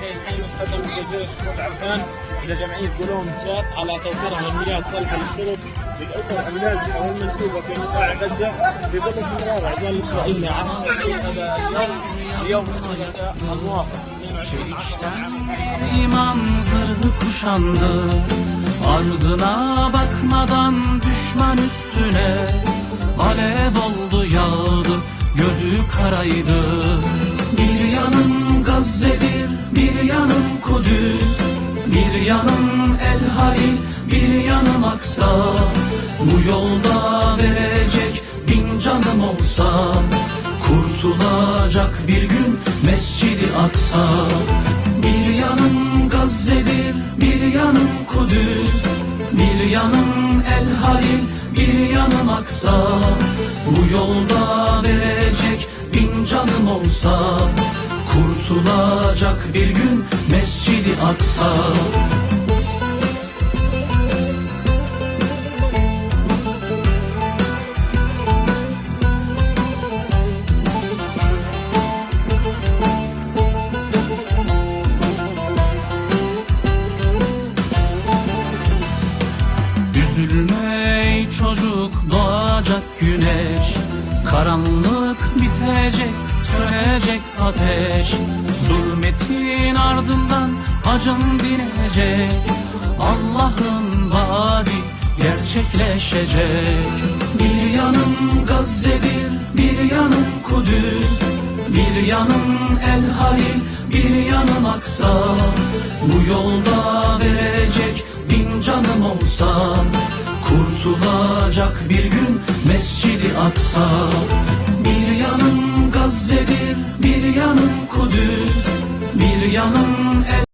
شيء الحين من خدم جزيرة خمود عرفان لجمعية قلوم تشات على توفيرها من مياه صالحة للشرب للأسر اللاجئة والمنكوبة في قطاع غزة بظل استمرار العدوان الإسرائيلي على هذا اليوم الثلاثاء الموافق 22 10 عام İman zırhı kuşandı Ardına bakmadan düşman üstüne Alev oldu yağdı Gözü karaydı Bir yanım El Halil Bir yanım Aksa Bu yolda verecek bin canım olsa Kurtulacak bir gün Mescidi Aksa. Bir yanım Gazze'dir Bir yanım Kudüs Bir yanım El Halil Bir yanım Aksa Bu yolda verecek bin canım olsa Kurtulacak bir gün Mescidi Aksa. Üzülme çocuk doğacak güneş. Karanlık bitecek sönecek ateş. Zulmetin ardından acın dinecek Allah'ın vaadi gerçekleşecek. Bir yanım Gazze'dir bir yanım Kudüs. Bir yanım El Halil bir yanım Aksa. Bu yolda verecek bin canım olsa Kurtulacak bir gün Mescidi Aksa. Bir yanım Gazze'dir bir yanım Kudüs. Bir yanım El